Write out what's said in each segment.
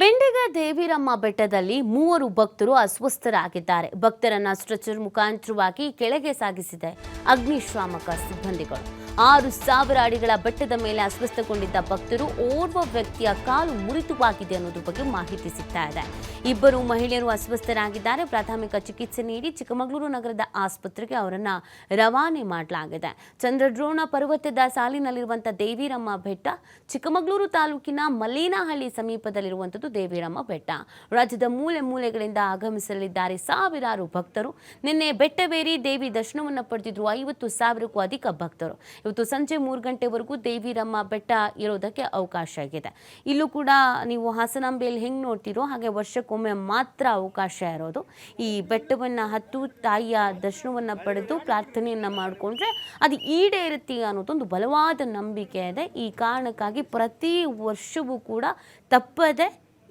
ಬೆಂಡಿಗ ದೇವಿರಮ್ಮ ಬೆಟ್ಟದಲ್ಲಿ ಮೂವರು ಭಕ್ತರು ಅಸ್ವಸ್ಥರಾಗಿದ್ದಾರೆ. ಭಕ್ತರನ್ನ ಸ್ಟ್ರೆಚರ್ ಮುಖಾಂತರವಾಗಿ ಕೆಳಗೆ ಸಾಗಿಸಿದೆ ಅಗ್ನಿಶಾಮಕ ಸಿಬ್ಬಂದಿಗಳು. ಆರು ಸಾವಿರ ಅಡಿಗಳ ಬೆಟ್ಟದ ಮೇಲೆ ಅಸ್ವಸ್ಥಗೊಂಡಿದ್ದ ಭಕ್ತರು ಓರ್ವ ವ್ಯಕ್ತಿಯ ಕಾಲು ಮುರಿತವಾಗಿದೆ ಅನ್ನೋದ್ರ ಬಗ್ಗೆ ಮಾಹಿತಿ ಸಿಗ್ತಾ ಇದೆ. ಇಬ್ಬರು ಮಹಿಳೆಯರು ಅಸ್ವಸ್ಥರಾಗಿದ್ದಾರೆ. ಪ್ರಾಥಮಿಕ ಚಿಕಿತ್ಸೆ ನೀಡಿ ಚಿಕ್ಕಮಗಳೂರು ನಗರದ ಆಸ್ಪತ್ರೆಗೆ ಅವರನ್ನ ರವಾನೆ ಮಾಡಲಾಗಿದೆ. ಚಂದ್ರದ್ರೋಣ ಪರ್ವತದ ಸಾಲಿನಲ್ಲಿರುವಂಥ ದೇವಿರಮ್ಮ ಬೆಟ್ಟ ಚಿಕ್ಕಮಗಳೂರು ತಾಲೂಕಿನ ಮಲೇನಹಳ್ಳಿ ಸಮೀಪದಲ್ಲಿರುವಂಥದ್ದು ದೇವಿರಮ್ಮ ಬೆಟ್ಟ. ರಾಜ್ಯದ ಮೂಲೆ ಮೂಲೆಗಳಿಂದ ಆಗಮಿಸಲಿದ್ದಾರೆ ಸಾವಿರಾರು ಭಕ್ತರು. ನಿನ್ನೆ ಬೆಟ್ಟವೇರಿ ದೇವಿ ದರ್ಶನವನ್ನು ಪಡೆದಿದ್ರು ಐವತ್ತು ಸಾವಿರಕ್ಕೂ ಅಧಿಕ ಭಕ್ತರು. ಇವತ್ತು ಸಂಜೆ ಮೂರು ಗಂಟೆವರೆಗೂ ದೇವಿರಮ್ಮ ಬೆಟ್ಟ ಇರೋದಕ್ಕೆ ಅವಕಾಶ ಆಗಿದೆ. ಇಲ್ಲೂ ಕೂಡ ನೀವು ಹಾಸನಾಂಬೆಯಲ್ಲಿ ಹೆಂಗೆ ನೋಡ್ತೀರೋ ಹಾಗೆ ವರ್ಷಕ್ಕೊಮ್ಮೆ ಮಾತ್ರ ಅವಕಾಶ ಇರೋದು. ಈ ಬೆಟ್ಟವನ್ನು ಹತ್ತು ತಾಯಿಯ ದರ್ಶನವನ್ನು ಪಡೆದು ಪ್ರಾರ್ಥನೆಯನ್ನು ಮಾಡಿಕೊಂಡ್ರೆ ಅದು ಈಡೇರುತ್ತೆ ಅನ್ನೋದೊಂದು ಬಲವಾದ ನಂಬಿಕೆ ಇದೆ. ಈ ಕಾರಣಕ್ಕಾಗಿ ಪ್ರತಿ ವರ್ಷವೂ ಕೂಡ ತಪ್ಪದೆ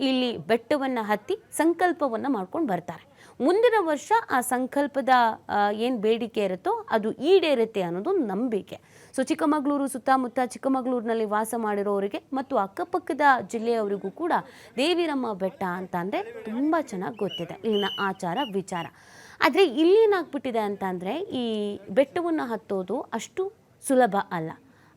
ಇಲ್ಲಿ ಬೆಟ್ಟವನ್ನು ಹತ್ತಿ ಸಂಕಲ್ಪವನ್ನು ಮಾಡ್ಕೊಂಡು ಬರ್ತಾರೆ. ಮುಂದಿನ ವರ್ಷ ಆ ಸಂಕಲ್ಪದ ಏನು ಬೇಡಿಕೆ ಇರುತ್ತೋ ಅದು ಈಡೇರುತ್ತೆ ಅನ್ನೋದು ನಂಬಿಕೆ. ಸೊ ಚಿಕ್ಕಮಗಳೂರು ಸುತ್ತಮುತ್ತ ಚಿಕ್ಕಮಗಳೂರಿನಲ್ಲಿ ವಾಸ ಮಾಡಿರೋರಿಗೆ ಮತ್ತು ಅಕ್ಕಪಕ್ಕದ ಜಿಲ್ಲೆಯವರಿಗೂ ಕೂಡ ದೇವಿರಮ್ಮ ಬೆಟ್ಟ ಅಂತ ಅಂದರೆ ತುಂಬ ಚೆನ್ನಾಗಿ ಗೊತ್ತಿದೆ, ಇಲ್ಲಿನ ಆಚಾರ ವಿಚಾರ. ಆದರೆ ಇಲ್ಲೇನಾಗ್ಬಿಟ್ಟಿದೆ ಅಂತ ಅಂದರೆ ಈ ಬೆಟ್ಟವನ್ನು ಹತ್ತೋದು ಅಷ್ಟು ಸುಲಭ ಅಲ್ಲ.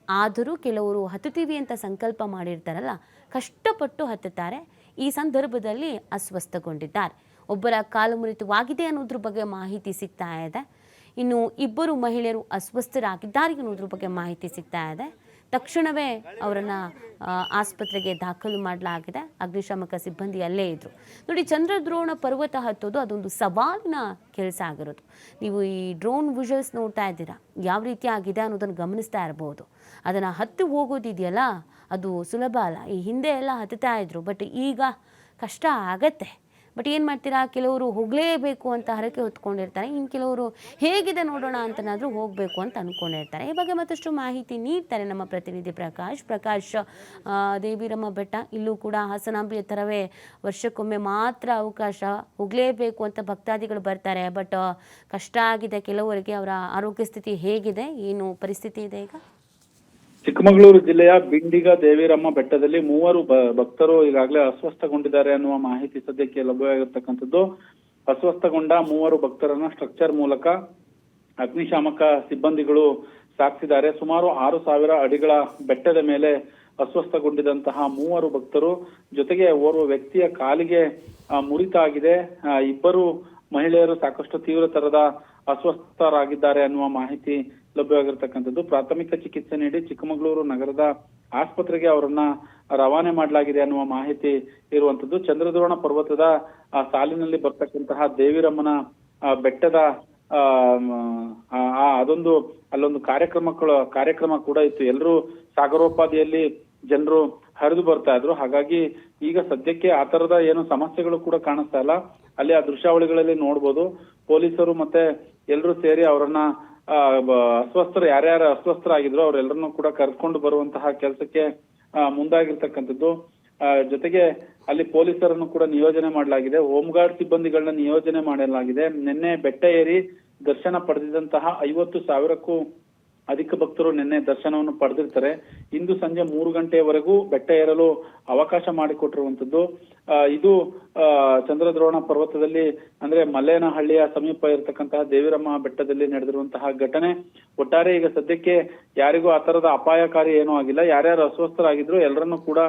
ಆದರೂ ಕೆಲವರು ಹತ್ತುತ್ತೀವಿ ಅಂತ ಸಂಕಲ್ಪ ಮಾಡಿರ್ತಾರಲ್ಲ, ಕಷ್ಟಪಟ್ಟು ಹತ್ತುತ್ತಾರೆ ಈ ಸಂದರ್ಭದಲ್ಲಿ ಅಸ್ವಸ್ಥಗೊಂಡಿದ್ದಾರೆ. ಒಬ್ಬರ ಕಾಲು ಮುರಿತವಾಗಿದೆ ಅನ್ನೋದ್ರ ಬಗ್ಗೆ ಮಾಹಿತಿ ಸಿಗ್ತಾ ಇದೆ. ಇನ್ನು ಇಬ್ಬರು ಮಹಿಳೆಯರು ಅಸ್ವಸ್ಥರಾಗಿದ್ದಾರೆ ಅನ್ನೋದ್ರ ಬಗ್ಗೆ ಮಾಹಿತಿ ಸಿಗ್ತಾ ಇದೆ. ತಕ್ಷಣವೇ ಅವರನ್ನು ಆಸ್ಪತ್ರೆಗೆ ದಾಖಲು ಮಾಡಲಾಗಿದೆ. ಅಗ್ನಿಶಾಮಕ ಸಿಬ್ಬಂದಿ ಅಲ್ಲೇ ಇದ್ದರು ನೋಡಿ, ಚಂದ್ರದ್ರೋಣ ಪರ್ವತ ಹತ್ತೋದು ಅದೊಂದು ಸವಾಲಿನ ಕೆಲಸ ಆಗಿರೋದು. ನೀವು ಈ ಡ್ರೋನ್ ವಿಷಲ್ಸ್ ನೋಡ್ತಾ ಇದ್ದೀರಾ? ಯಾವ ರೀತಿ ಆಗಿದೆ ಅನ್ನೋದನ್ನು ಗಮನಿಸ್ತಾ ಇರಬಹುದು ಅದನ್ನು ಹತ್ತಿ ಹೋಗೋದಿದೆಯಲ್ಲ? ಅದು ಸುಲಭ ಅಲ್ಲ. ಈ ಹಿಂದೆ ಎಲ್ಲ ಹತ್ತುತ್ತಾ ಇದ್ರು. ಬಟ್ ಈಗ ಕಷ್ಟ ಆಗತ್ತೆ. ಬಟ್ ಏನು ಮಾಡ್ತೀರಾ? ಕೆಲವರು ಹೋಗಲೇಬೇಕು ಅಂತ ಹರಕೆ ಹೊತ್ಕೊಂಡಿರ್ತಾರೆ. ಇನ್ನು ಕೆಲವರು ಹೇಗಿದೆ ನೋಡೋಣ ಅಂತನಾದರೂ ಹೋಗಬೇಕು ಅಂತ ಅಂದ್ಕೊಂಡಿರ್ತಾರೆ ಈ ಬಗ್ಗೆ ಮತ್ತಷ್ಟು ಮಾಹಿತಿ ನೀಡ್ತಾರೆ ನಮ್ಮ ಪ್ರತಿನಿಧಿ ಪ್ರಕಾಶ್. ಪ್ರಕಾಶ್ ದೇವಿರಮ್ಮ ಬೆಟ್ಟ ಇಲ್ಲೂ ಕೂಡ ಹಾಸನಾಂಬಿಯ ಥರವೇ ವರ್ಷಕ್ಕೊಮ್ಮೆ ಮಾತ್ರ ಅವಕಾಶ ಹೋಗಲೇಬೇಕು ಅಂತ ಭಕ್ತಾದಿಗಳು ಬರ್ತಾರೆ. ಬಟ್ ಕಷ್ಟ ಆಗಿದೆ ಕೆಲವರಿಗೆ. ಅವರ ಆರೋಗ್ಯ ಸ್ಥಿತಿ ಹೇಗಿದೆ? ಏನು ಪರಿಸ್ಥಿತಿ ಇದೆ ಈಗ? ಚಿಕ್ಕಮಗಳೂರು ಜಿಲ್ಲೆಯ ಬಿಂಡಿಗ ದೇವಿರಮ್ಮ ಬೆಟ್ಟದಲ್ಲಿ ಮೂವರು ಭಕ್ತರು ಈಗಾಗಲೇ ಅಸ್ವಸ್ಥಗೊಂಡಿದ್ದಾರೆ ಅನ್ನುವ ಮಾಹಿತಿ ಸದ್ಯಕ್ಕೆ ಲಭ್ಯವಾಗಿರ್ತಕ್ಕಂಥದ್ದು. ಅಸ್ವಸ್ಥಗೊಂಡ ಮೂವರು ಭಕ್ತರನ್ನ ಸ್ಟ್ರಕ್ಚರ್ ಮೂಲಕ ಅಗ್ನಿಶಾಮಕ ಸಿಬ್ಬಂದಿಗಳು ಸಾಕ್ತಿದ್ದಾರೆ. ಸುಮಾರು ಆರು ಸಾವಿರ ಅಡಿಗಳ ಬೆಟ್ಟದ ಮೇಲೆ ಅಸ್ವಸ್ಥಗೊಂಡಿದಂತಹ ಮೂವರು ಭಕ್ತರು ಜೊತೆಗೆ ಓರ್ವ ವ್ಯಕ್ತಿಯ ಕಾಲಿಗೆ ಮುರಿತಾಗಿದೆ. ಇಬ್ಬರು ಮಹಿಳೆಯರು ಸಾಕಷ್ಟು ತೀವ್ರ ತರದ ಅಸ್ವಸ್ಥರಾಗಿದ್ದಾರೆ ಅನ್ನುವ ಮಾಹಿತಿ ಲಭ್ಯವಾಗಿರ್ತಕ್ಕಂಥದ್ದು. ಪ್ರಾಥಮಿಕ ಚಿಕಿತ್ಸೆ ನೀಡಿ ಚಿಕ್ಕಮಗಳೂರು ನಗರದ ಆಸ್ಪತ್ರೆಗೆ ಅವರನ್ನ ರವಾನೆ ಮಾಡಲಾಗಿದೆ ಅನ್ನುವ ಮಾಹಿತಿ ಇರುವಂತದ್ದು ಚಂದ್ರದ್ರೋಣ ಪರ್ವತದ ಆ, ಸಾಲಿನಲ್ಲಿ ಬರ್ತಕ್ಕಂತಹ ದೇವಿರಮ್ಮನ ಬೆಟ್ಟದ ಆ, ಅದೊಂದು ಅಲ್ಲೊಂದು ಕಾರ್ಯಕ್ರಮಗಳು ಕಾರ್ಯಕ್ರಮ ಕೂಡ ಇತ್ತು. ಎಲ್ಲರೂ ಸಾಗರೋಪಾದಿಯಲ್ಲಿ ಜನರು ಹರಿದು ಬರ್ತಾ ಇದ್ರು. ಹಾಗಾಗಿ ಈಗ ಸದ್ಯಕ್ಕೆ ಆ ತರದ ಏನು ಸಮಸ್ಯೆಗಳು ಕೂಡ ಕಾಣಿಸ್ತಾ ಇಲ್ಲ. ಅಲ್ಲಿ ಆ ದೃಶ್ಯಾವಳಿಗಳಲ್ಲಿ ನೋಡ್ಬೋದು. ಪೊಲೀಸರು ಮತ್ತೆ ಎಲ್ಲರೂ ಸೇರಿ ಅವರನ್ನ ಅಸ್ವಸ್ಥರು, ಯಾರ್ಯಾರು ಅಸ್ವಸ್ಥರಾಗಿದ್ರು ಅವರೆಲ್ಲರನ್ನೂ ಕೂಡ ಕರೆದುಕೊಂಡು ಬರುವಂತಹ ಕೆಲಸಕ್ಕೆ ಮುಂದಾಗಿರ್ತಕ್ಕಂಥದ್ದು. ಜೊತೆಗೆ ಅಲ್ಲಿ ಪೊಲೀಸರನ್ನು ಕೂಡ ನಿಯೋಜನೆ ಮಾಡಲಾಗಿದೆ. ಹೋಮ್ ಗಾರ್ಡ್ ಸಿಬ್ಬಂದಿಗಳನ್ನ ನಿಯೋಜನೆ ಮಾಡಲಾಗಿದೆ. ನಿನ್ನೆ ಬೆಟ್ಟ ಏರಿ ದರ್ಶನ ಪಡೆದಿದ್ದಂತಹ ಐವತ್ತು ಸಾವಿರಕ್ಕೂ ಅಧಿಕ ಭಕ್ತರು ನಿನ್ನೆ ದರ್ಶನವನ್ನು ಪಡೆದಿರ್ತಾರೆ. ಇಂದು ಸಂಜೆ ಮೂರು ಗಂಟೆಯವರೆಗೂ ಬೆಟ್ಟ ಏರಲು ಅವಕಾಶ ಮಾಡಿಕೊಟ್ಟಿರುವಂತದ್ದು ಇದು ಆ, ಚಂದ್ರದ್ರೋಣ ಪರ್ವತದಲ್ಲಿ ಅಂದ್ರೆ ಮಲ್ಲೇನಹಳ್ಳಿಯ ಸಮೀಪ ಇರತಕ್ಕಂತಹ ದೇವಿರಮ್ಮ ಬೆಟ್ಟದಲ್ಲಿ ನಡೆದಿರುವಂತಹ ಘಟನೆ. ಒಟ್ಟಾರೆ ಈಗ ಸದ್ಯಕ್ಕೆ ಯಾರಿಗೂ ಆ ತರದ ಅಪಾಯಕಾರಿ ಏನೂ ಆಗಿಲ್ಲ. ಯಾರ್ಯಾರು ಅಸ್ವಸ್ಥರಾಗಿದ್ರು ಎಲ್ಲರನ್ನೂ ಕೂಡ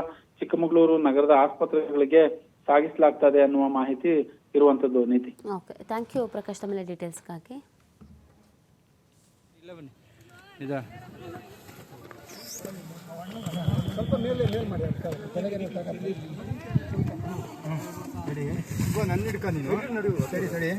ಚಿಕ್ಕಮಗಳೂರು ನಗರದ ಆಸ್ಪತ್ರೆಗಳಿಗೆ ಸಾಗಿಸಲಾಗ್ತದೆ ಅನ್ನುವ ಮಾಹಿತಿ ಇರುವಂತದ್ದು ನೀತಿ. ಓಕೆ ಥ್ಯಾಂಕ್ ಯು ಪ್ರಕಾಶ್ ತಮ್ಮ ಡೀಟೇಲ್ಸ್ಗಾಗಿ ಇಲ್ಲ ಮಾಡಿ ಕೆಳಗೆ ನನ್ನ ಹಿಡ್ಕ ನೀನು. ಸರಿ ಸರಿ.